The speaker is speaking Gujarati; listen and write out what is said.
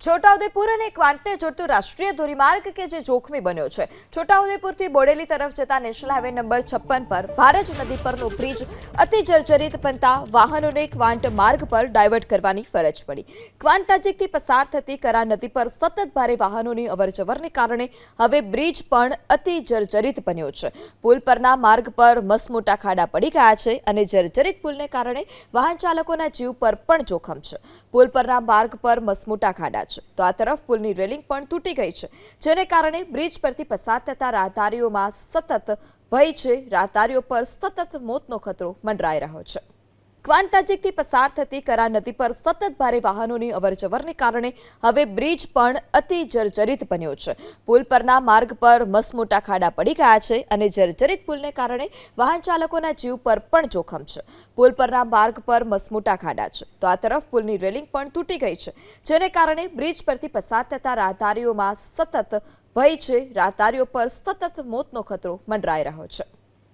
છોટાઉદેપુર અને ક્વાંટને જોડતો રાષ્ટ્રીય ધોરીમાર્ગ કે જે જોખમી બન્યો છે. છોટાઉદેપુરથી બોડેલી તરફ જતા નેશનલ હાઈવે નંબર છપ્પન પર ભારજ નદી પરનો બ્રિજ અતિ જર્જરિત બનતા વાહનોને ક્વાંટ માર્ગ પર ડાયવર્ટ કરવાની ફરજ પડી. ક્વાંટ નજીકથી પસાર થતી કરા નદી પર સતત ભારે વાહનોની અવરજવરને કારણે હવે બ્રિજ પણ અતિ જર્જરિત બન્યો છે. પુલ પરના માર્ગ પર મસમોટા ખાડા પડી ગયા છે અને જર્જરિત પુલને કારણે વાહન ચાલકોના જીવ પર પણ જોખમ છે. પુલ પરના માર્ગ પર મસમોટા ખાડા છે. તો આ તરફ પુલની રેલિંગ પણ તૂટી ગઈ છે, જેને કારણે બ્રિજ પરથી પસાર થતા રાહદારીઓમાં સતત ભય છે. રાહદારીઓ પર સતત મોતનો ખતરો મંડરાઈ રહ્યો છે. ક્વાંટ નજીકથી પસાર થતી કરા નદી પર સતત ભારે વાહનોની અવરજવરને કારણે હવે બ્રિજ પણ અતિ જર્જરિત બન્યો છે. પુલ પરના માર્ગ પર મસમોટા ખાડા પડી ગયા છે અને જર્જરિત પુલને કારણે વાહન ચાલકોના જીવ પર પણ જોખમ છે. પુલ પરના માર્ગ પર મસમોટા ખાડા છે. તો આ તરફ પુલની રેલિંગ પણ તૂટી ગઈ છે, જેને કારણે બ્રિજ પરથી પસાર થતા રાહદારીઓમાં સતત ભય છે. રાહદારીઓ પર સતત મોતનો ખતરો મંડરાઈ રહ્યો છે.